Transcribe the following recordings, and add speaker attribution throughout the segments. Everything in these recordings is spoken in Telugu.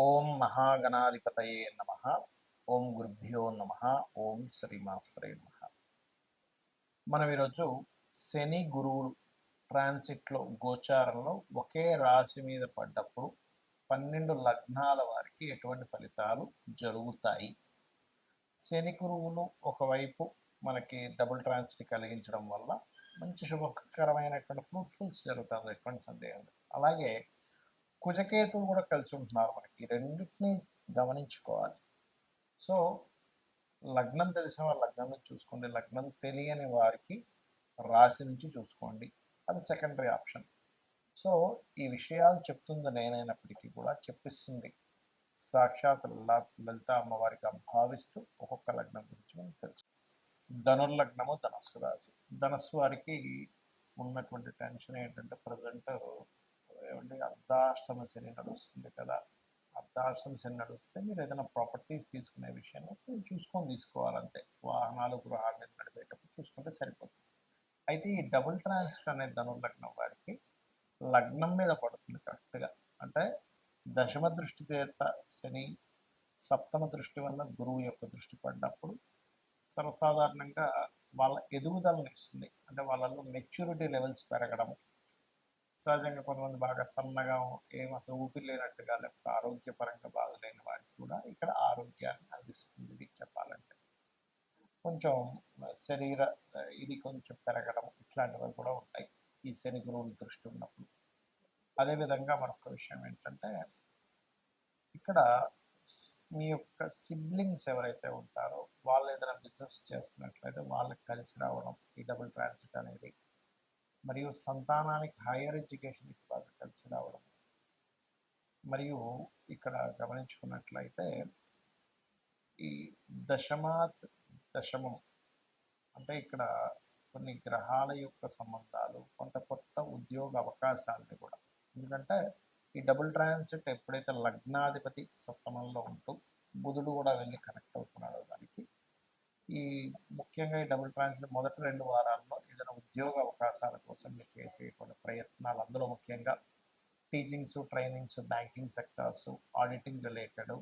Speaker 1: ఓం మహాగణాధిపతయే నమ. ఓం గురుభ్యో నమ. ఓం శ్రీమాత్రే నమ. మనం ఈరోజు శని గురువులు ట్రాన్సిట్లో గోచారంలో ఒకే రాశి మీద పడ్డప్పుడు పన్నెండు లగ్నాల వారికి ఎటువంటి ఫలితాలు జరుగుతాయి? శని గురువులు ఒకవైపు మనకి డబుల్ ట్రాన్సిట్ కలిగించడం వల్ల మంచి శుభకరమైనటువంటి ఫ్రూట్ఫుల్స్ జరుగుతుంది ఎటువంటి సందేహం అలాగే కుజకేతువు కూడా కలిసి ఉంటున్నారు మనకి. రెండింటినీ రెండింటిని గమనించుకోవాలి. సో లగ్నం తెలిసిన వారు లగ్నం నుంచి చూసుకోండి. లగ్నం తెలియని వారికి రాశి నుంచి చూసుకోండి. అది సెకండరీ ఆప్షన్. సో ఈ విషయాలు చెప్తుంది నేనైనప్పటికీ కూడా చెప్పిస్తుంది. సాక్షాత్ లలిత లలిత అమ్మవారిగా భావిస్తూ ఒక్కొక్క లగ్నం గురించి మనం తెలుసు. ధనుర్లగ్నము ధనస్సు రాశి. ధనస్సు వారికి ఉన్నటువంటి టెన్షన్ ఏంటంటే ప్రజెంట్ ఏమంటే అర్ధాష్టమ శని నడుస్తుంది కదా. అర్ధాష్టమ శని నడుస్తే మీరు ఏదైనా ప్రాపర్టీస్ తీసుకునే విషయంలో చూసుకొని తీసుకోవాలంతే. వాహనాలు గృహాల మీద నడిపేటప్పుడు చూసుకుంటే సరిపోతుంది. అయితే ఈ డబుల్ ట్రాన్సిట్ అనే ధనుర్లగ్నం వారికి లగ్నం మీద పడుతుంది కరెక్ట్గా అంటే దశమ దృష్టి చేత శని సప్తమ దృష్టి వల్ల గురువు యొక్క దృష్టి పడినప్పుడు సర్వసాధారణంగా వాళ్ళ ఎదుగుదలను ఇస్తుంది. అంటే వాళ్ళలో మెచ్యూరిటీ లెవెల్స్ పెరగడం సహజంగా కొంతమంది బాగా సన్నగా ఏం అసలు ఊపిరి లేనట్టుగా లేకపోతే ఆరోగ్యపరంగా బాధలేని వారికి కూడా ఇక్కడ ఆరోగ్యాన్ని అందిస్తుంది ఇది చెప్పాలంటే. కొంచెం శరీర ఇది కొంచెం పెరగడం ఇట్లాంటివి కూడా ఉంటాయి ఈ శని గురువుల దృష్టి ఉన్నప్పుడు. అదేవిధంగా మరొక విషయం ఏంటంటే ఇక్కడ మీ యొక్క సిబ్లింగ్స్ ఎవరైతే ఉంటారో వాళ్ళు ఏదైనా బిజినెస్ చేస్తున్నట్లయితే వాళ్ళకి కలిసి రావడం ఈ డబుల్ ట్రాన్సిట్ అనేది మరియు సంతానానికి హైయర్ ఎడ్యుకేషన్కి బాగా కలిసి రావడం. మరియు ఇక్కడ గమనించుకున్నట్లయితే ఈ దశమాత్ దశమం అంటే ఇక్కడ కొన్ని గ్రహాల యొక్క సంబంధాలు కొంత కొత్త ఉద్యోగ అవకాశాలని కూడా. ఎందుకంటే ఈ డబుల్ ట్రాన్సిట్ ఎప్పుడైతే లగ్నాధిపతి సప్తమంలో ఉంటూ బుధుడు కూడా వెళ్ళి కనెక్ట్ అవుతున్నాడో దానికి ఈ ముఖ్యంగా ఈ డబుల్ ట్రాన్సిట్ మొదటి రెండు వారాల్లో ఉద్యోగ అవకాశాల కోసం మీరు చేసేటువంటి ప్రయత్నాలు. అందులో ముఖ్యంగా teachings trainings banking sectors auditing related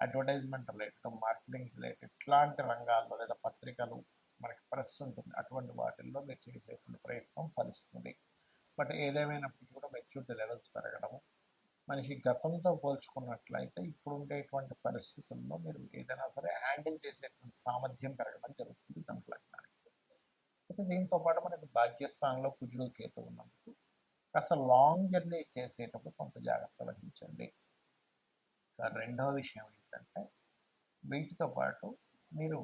Speaker 1: advertisement related marketing related ఇట్లాంటి రంగాల్లో లేదా పత్రికలు మనకి ప్రెస్ ఉంటుంది. అటువంటి వాటిల్లో మీరు చేసేటువంటి ప్రయత్నం ఫలిస్తుంది. బట్ ఏదేమైనప్పటికీ కూడా మెచ్యూరిటీ లెవెల్స్ పెరగడము మనిషి గతంతో పోల్చుకున్నట్లయితే ఇప్పుడు ఉండేటువంటి పరిస్థితుల్లో మీరు ఏదైనా సరే హ్యాండిల్ చేసేటువంటి సామర్థ్యం పెరగడం జరుగుతుంది. దాంట్లో అయితే దీంతో పాటు మనకి భాగ్యస్థానంలో కుజుడు కేతు ఉన్నందుకు కాస్త లాంగ్ జర్నీ చేసేటప్పుడు కొంత జాగ్రత్త వహించండి. రెండవ విషయం ఏంటంటే వీటితో పాటు మీరు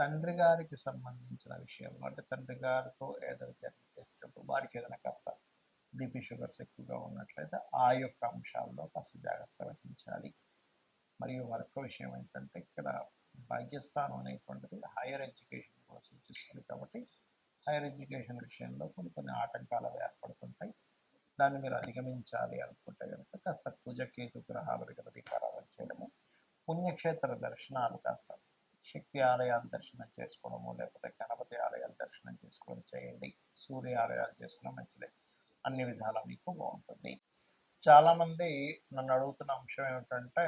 Speaker 1: తండ్రి గారికి సంబంధించిన విషయంలో అంటే తండ్రి గారితో ఏదైనా జర్నీ చేసేటప్పుడు వారికి ఏదైనా కాస్త బీపీ షుగర్స్ ఎక్కువగా ఉన్నట్లయితే ఆ యొక్క అంశాల్లో కాస్త జాగ్రత్త వహించాలి. మరియు మరొక విషయం ఏంటంటే ఇక్కడ భాగ్యస్థానం అనేటువంటిది హైయర్ ఎడ్యుకేషన్ కూడా సూచిస్తుంది కాబట్టి హైయర్ ఎడ్యుకేషన్ విషయంలో కొన్ని కొన్ని ఆటంకాలు ఏర్పడుతుంటాయి. దాన్ని మీరు అధిగమించాలి అనుకుంటే కనుక కాస్త పూజకేతు గ్రహాల దగ్గర దీపారాధన చేయడము పుణ్యక్షేత్ర దర్శనాలు కాస్త శక్తి ఆలయాలు దర్శనం చేసుకోవడము లేకపోతే గణపతి ఆలయాలు దర్శనం చేసుకొని చేయండి సూర్య ఆలయాలు చేసుకోవడం మంచిదే. అన్ని విధాల మీకు బాగుంటుంది. చాలామంది నన్ను అడుగుతున్న అంశం ఏమిటంటే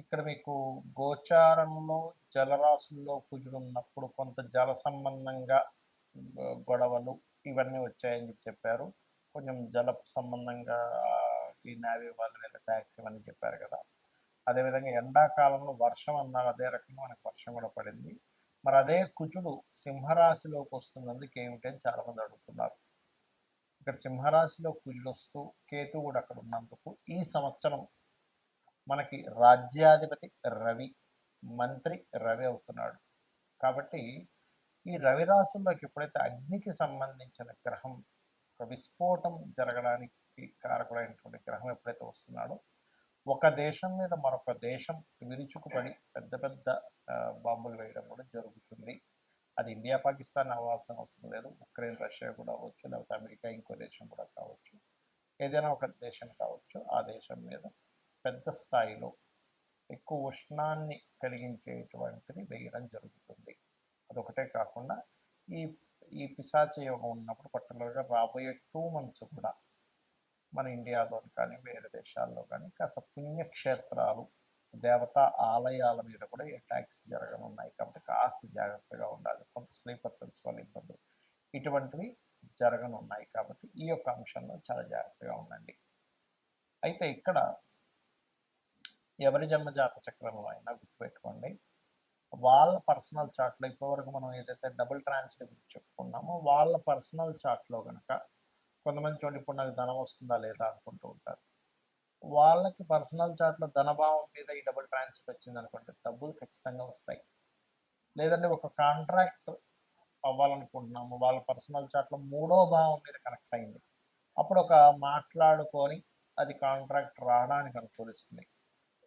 Speaker 1: ఇక్కడ మీకు గోచారంలో జలరాశుల్లో కుజుడున్నప్పుడు కొంత జల సంబంధంగా గొడవలు ఇవన్నీ వచ్చాయని చెప్పి చెప్పారు. కొంచెం జల సంబంధంగా ఈ నావీ వాళ్ళు వీళ్ళ ట్యాక్స్ ఇవన్నీ చెప్పారు కదా. అదేవిధంగా ఎండాకాలంలో వర్షం అన్నారు అదే రకంగా మనకు వర్షం కూడా పడింది. మరి అదే కుజుడు సింహరాశిలోకి వస్తున్నందుకు ఏమిటి అని చాలామంది అడుగుతున్నారు. ఇక్కడ సింహరాశిలో కుజుడు వస్తూ కేతు కూడా అక్కడ ఉన్నందుకు ఈ సంవత్సరం మనకి రాజ్యాధిపతి రవి మంత్రి రవి అవుతున్నాడు. కాబట్టి ఈ రవి రాశుల్లోకి ఎప్పుడైతే అగ్నికి సంబంధించిన గ్రహం ఒక విస్ఫోటం జరగడానికి కారకుడైనటువంటి గ్రహం ఎప్పుడైతే వస్తున్నాడో ఒక దేశం మీద మరొక దేశం విరుచుకుపడి పెద్ద పెద్ద బాంబులు వేయడం కూడా జరుగుతుంది. అది ఇండియా పాకిస్తాన్ అవ్వాల్సిన అవసరం లేదు. ఉక్రెయిన్ రష్యా కూడా అవ్వచ్చు. లేకపోతే అమెరికా ఇంకో దేశం కూడా కావచ్చు. ఏదైనా ఒక దేశం కావచ్చు. ఆ దేశం మీద పెద్ద స్థాయిలో ఎక్కువ ఉష్ణాన్ని కలిగించేటువంటిది వేయడం జరుగుతుంది. అదొకటే కాకుండా ఈ ఈ పిశాచ యోగం ఉన్నప్పుడు పర్టికులర్గా రాబోయే టూ మంత్స్ కూడా మన ఇండియాలో కానీ వేరే దేశాల్లో కానీ కాస్త పుణ్యక్షేత్రాలు దేవతా ఆలయాల మీద కూడా ఈ అటాక్స్ జరగనున్నాయి కాబట్టి కాస్త జాగ్రత్తగా ఉండాలి. కొంత స్లీపర్ సెల్స్ వల్ల ఇబ్బందులు ఇటువంటివి జరగనున్నాయి కాబట్టి ఈ యొక్క అంశంలో చాలా జాగ్రత్తగా ఉండండి. అయితే ఇక్కడ ఎవరి జన్మజాత చక్రంలో అయినా గుర్తుపెట్టుకోండి. వాళ్ళ పర్సనల్ చార్ట్లో ఇప్పటివరకు మనం ఏదైతే డబుల్ ట్రాన్స్లేట్ గురించి చెప్పుకున్నామో వాళ్ళ పర్సనల్ చార్ట్లో కనుక కొంతమంది చూడండి ఇప్పుడు నాకు ధనం వస్తుందా లేదా? అనుకుంటూ ఉంటారు. వాళ్ళకి పర్సనల్ చార్ట్లో ధనభావం మీద ఈ డబుల్ ట్రాన్స్ఫర్ వచ్చింది అనుకుంటే డబ్బులు ఖచ్చితంగా వస్తాయి. లేదంటే ఒక కాంట్రాక్ట్ అవ్వాలనుకుంటున్నాము వాళ్ళ పర్సనల్ చార్ట్లో మూడో భావం మీద కనెక్ట్ అయింది. అప్పుడు ఒక మాట్లాడుకొని అది కాంట్రాక్ట్ రావడానికి అనుకూలిస్తుంది.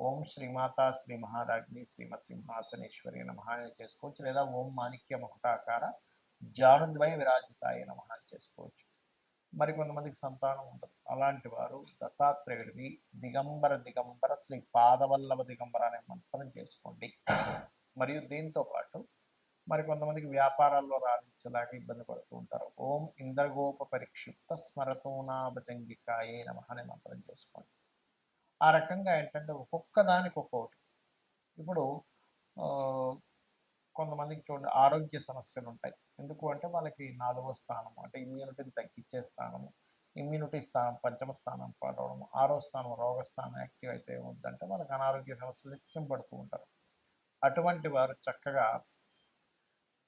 Speaker 1: ఓం శ్రీమాత శ్రీ మహారాజ్ని శ్రీమత్ సింహాసనేశ్వరి నమః అని చేసుకోవచ్చు. లేదా ఓం మాణిక్య మకుటాకార జానుద్వయ విరాజితాయ నమ అని చేసుకోవచ్చు. మరి కొంతమందికి సంతానం ఉండదు. అలాంటి వారు దత్తాత్రేయుడివి దిగంబర దిగంబర శ్రీ పాదవల్లభ దిగంబర అనే మంత్రం చేసుకోండి. మరియు దీంతో పాటు మరి కొంతమందికి వ్యాపారాల్లో రాణించలేక ఇబ్బంది పడుతూ ఉంటారు. ఓం ఇంద్రగోప పరిక్షిప్త స్మరతోనాభజంగికాయే నమ అనే మంత్రం చేసుకోండి. ఆ రకంగా ఏంటంటే ఒక్కొక్క దానికి ఒక్కొక్కటి. ఇప్పుడు కొంతమందికి చూడండి ఆరోగ్య సమస్యలు ఉంటాయి ఎందుకు అంటే వాళ్ళకి నాలుగో స్థానం అంటే ఇమ్యూనిటీని తగ్గించే స్థానము ఇమ్యూనిటీ స్థానం పంచమ స్థానం పడవడం ఆరో స్థానం రోగ స్థానం యాక్టివ్ అయితే ఉందంటే వాళ్ళకి అనారోగ్య సమస్యలు నిత్యం పడుతూ ఉంటారు. అటువంటి వారు చక్కగా